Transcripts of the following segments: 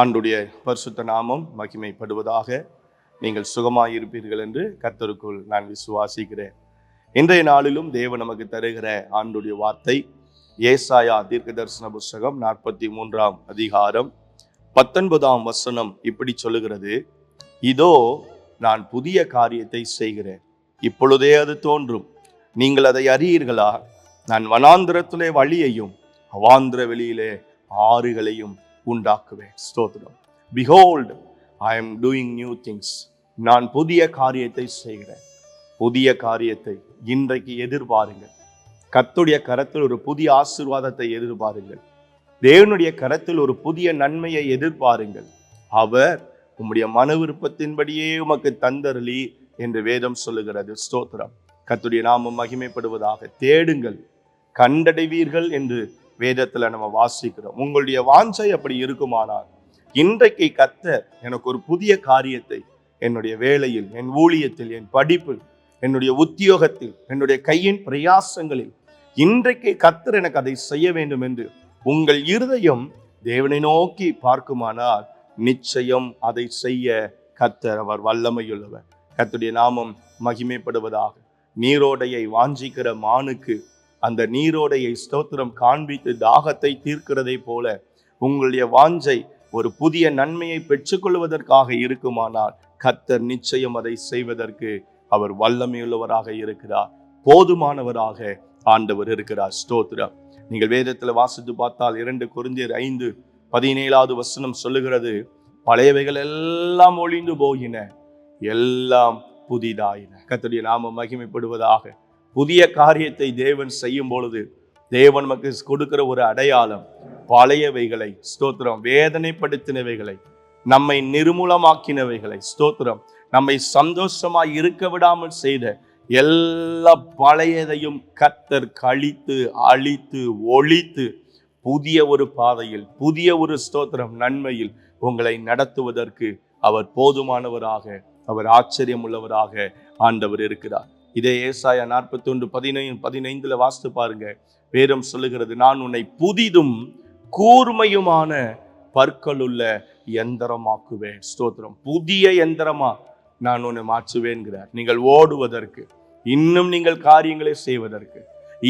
ஆண்டுடைய பரிசுத்த நாமம் மகிமைப்படுவதாக நீங்கள் சுகமாயிருப்பீர்கள் என்று கர்த்தருக்குள் நான் விசுவாசிக்கிறேன். இன்றைய நாளிலும் தேவன் நமக்கு தருகிற ஆண்டுடைய வார்த்தை ஏசாயா தீர்க்க தரிசன புஸ்தகம் நாற்பத்தி மூன்றாம் அதிகாரம் பத்தொன்பதாம் வசனம் இப்படி சொல்லுகிறது. இதோ நான் புதிய காரியத்தை செய்கிறேன். இப்பொழுதே அது தோன்றும். நீங்கள் அதை அறியீர்களா? நான் வனாந்திரத்திலே வழியையும் அவாந்திர வெளியிலே ஆறுகளையும் உண்டாக்குவேன். ஸ்தோத்திரம். Behold I am doing new things நான் புதிய காரியத்தை செய்கிறேன். புதிய காரியத்தை இன்றைக்கு எதிர்பாருங்கள். கத்துடைய கரத்தில் ஒரு புதிய ஆசீர்வாதத்தை எதிர்பாருங்கள். தேவனுடைய கரத்தில் ஒரு புதிய நன்மையை எதிர்பாருங்கள். அவர் உம்முடைய மன விருப்பத்தின்படியே உமக்கு தந்தருளி என்று வேதம் சொல்லுகிறது. ஸ்தோத்திரம். கத்துடைய நாமம் மகிமைப்படுவதாக தேடுங்கள். கண்டடைவீர்கள் என்று வேதத்தில் நம்ம வாசிக்கிறோம். உங்களுடைய வாஞ்சை அப்படி இருக்குமானால் இன்றைக்கு கத்தர் எனக்கு ஒரு புதிய காரியத்தை என்னுடைய வேலையில் என் ஊழியத்தில் என் படிப்பில் என்னுடைய உத்தியோகத்தில் என்னுடைய கையின் பிரயாசங்களில் இன்றைக்கு கத்தர் எனக்கு அதை செய்ய வேண்டும் என்று உங்கள் இருதயம் தேவனை நோக்கி பார்க்குமானால் நிச்சயம் அதை செய்ய கத்தர் அவர் வல்லமையுள்ளவர். கத்துடைய நாமம் மகிமைப்படுவதாக நீரோடையை வாஞ்சிக்கிற மானுக்கு அந்த நீரோடையை ஸ்தோத்திரம் காண்பித்து தாகத்தை தீர்க்கிறதை போல உங்களுடைய வாஞ்சை ஒரு புதிய நன்மையை பெற்றுக்கொள்வதற்காக இருக்குமானால் கத்தர் நிச்சயம் அதை செய்வதற்கு அவர் வல்லமையுள்ளவராக இருக்கிறார். போதுமானவராக ஆண்டவர் இருக்கிறார். ஸ்தோத்திரம். நீங்கள் வேதத்தில் வாசித்து பார்த்தால் இரண்டு குறிஞ்சியர் ஐந்து பதினேழாவது வசனம் சொல்லுகிறது பழையவைகள் எல்லாம் ஒளிந்து போகின எல்லாம் புதிதாயின. கர்த்தருடைய நாம மகிமைப்படுவதாக புதிய காரியத்தை தேவன் செய்யும் பொழுது தேவன் நமக்கு கொடுக்கிற ஒரு அடையாளம் பழையவைகளை ஸ்தோத்திரம் வேதனைப்படுத்தினவைகளை நம்மை நிர்மூலமாக்கினவைகளை ஸ்தோத்திரம் நம்மை சந்தோஷமாய் இருக்க விடாமல் செய்த எல்லா பழையதையும் கத்தர் கழித்து அழித்து ஒழித்து புதிய ஒரு பாதையில் புதிய ஒரு ஸ்தோத்திரம் நன்மையில் உங்களை நடத்துவதற்கு அவர் போதுமானவராக அவர் ஆச்சரியம் உள்ளவராக ஆண்டவர் இருக்கிறார். இதே ஏசாயா நாற்பத்தி ஒன்று பதினைந்து பதினைந்துல வாசித்து பாருங்க. வேதம் சொல்லுகிறது நான் உன்னை புதிதும் கூர்மையுமான பற்களுள்ள எந்திரமாக்குவேன். ஸ்தோத்திரம். புதிய எந்திரமா நான் உன்னை மாற்றுவேன்கிறார். நீங்கள் ஓடுவதற்கு இன்னும் நீங்கள் காரியங்களை செய்வதற்கு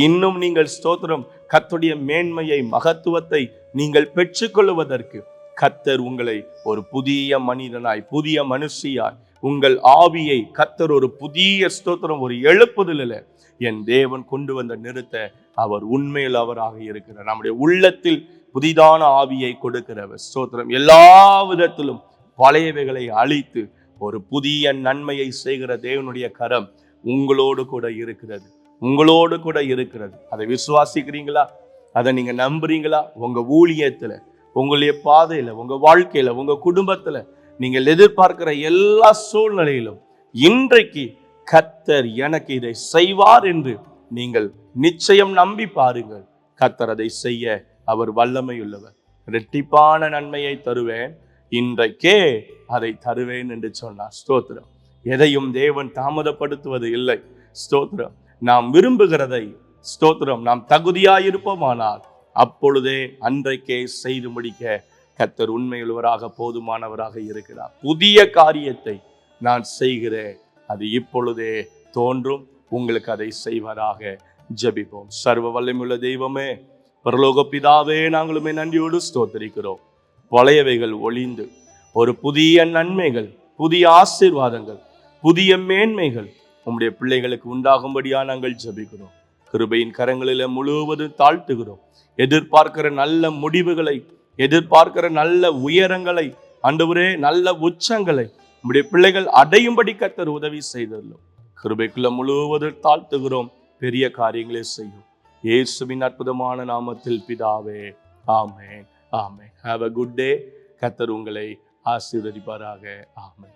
இன்னும் நீங்கள் ஸ்தோத்திரம் கத்துடைய மேன்மையை மகத்துவத்தை நீங்கள் பெற்றுக்கொள்வதற்கு கத்தர் உங்களை ஒரு புதிய மனிதனாய் புதிய மனுஷியாய் உங்கள் ஆவியை கத்தர் ஒரு புதிய ஸ்தோத்திரம் ஒரு எழுப்புதலில் என் தேவன் கொண்டு வந்த நிறுத்த அவர் உண்மையில் அவராக இருக்கிறார். நம்முடைய உள்ளத்தில் புதிதான ஆவியை கொடுக்கிறவர். ஸ்தோத்திரம். எல்லா விதத்திலும் பழையவைகளை அழித்து ஒரு புதிய நன்மையை செய்கிற தேவனுடைய கரம் உங்களோடு கூட இருக்கிறது. உங்களோடு கூட இருக்கிறது. அதை விசுவாசிக்கிறீங்களா? அதை நீங்க நம்புறீங்களா? உங்க ஊழியத்துல உங்களுடைய பாதையில உங்க வாழ்க்கையில உங்க குடும்பத்துல நீங்கள் எதிர்பார்க்கிற எல்லா சூழ்நிலையிலும் இன்றைக்கு கத்தர் எனக்கு இதை செய்வார் என்று நீங்கள் நிச்சயம் நம்பி பாருங்கள். கத்தர் அதை செய்ய அவர் வல்லமையுள்ளவர். ரெட்டிப்பான நன்மையை தருவேன். இன்றைக்கே அதை தருவேன் என்று சொன்னார். ஸ்தோத்திரம். எதையும் தேவன் தாமதப்படுத்துவது இல்லை. ஸ்தோத்திரம். நாம் விரும்புகிறதை ஸ்தோத்திரம். நாம் தகுதியாயிருப்போமானால் அப்பொழுதே அன்றைக்கே செய்து முடிக்க கத்தர் உண்மையுள்ளவராக போதுமானவராக இருக்கிறார். புதிய காரியத்தை நான் செய்கிறேன். அது இப்பொழுதே தோன்றும். உங்களுக்கு அதை செய்வதாக ஜபிப்போம். சர்வ வல்லமுள்ள தெய்வமே பரலோக பிதாவே நாங்களுமே நன்றியோடு ஸ்தோத்தரிக்கிறோம். பழையவைகள் ஒளிந்து ஒரு புதிய நன்மைகள் புதிய ஆசீர்வாதங்கள் புதிய மேன்மைகள் உம்முடைய பிள்ளைகளுக்கு உண்டாகும்படியா நாங்கள் ஜெபிக்கிறோம். கிருபையின் கரங்களில முழுவதும் தாழ்த்துகிறோம். எதிர்பார்க்கிற நல்ல முடிவுகளை எதிர்பார்க்கிற நல்ல உயரங்களை ஆண்டவரே நல்ல உச்சங்களை நம்முடைய பிள்ளைகள் அடையும்படி கத்தர் உதவி செய்ததுள்ளோம் கிருபைக்குள்ள முழுவதும் தாழ்த்துகிறோம். பெரிய காரியங்களை செய்யும். இயேசுவின் அற்புதமான நாமத்தில் பிதாவே ஆமே ஆமே ஹாவ் அ குட் டே கத்தர் உங்களை ஆசீர்வதிப்பாராக. ஆமே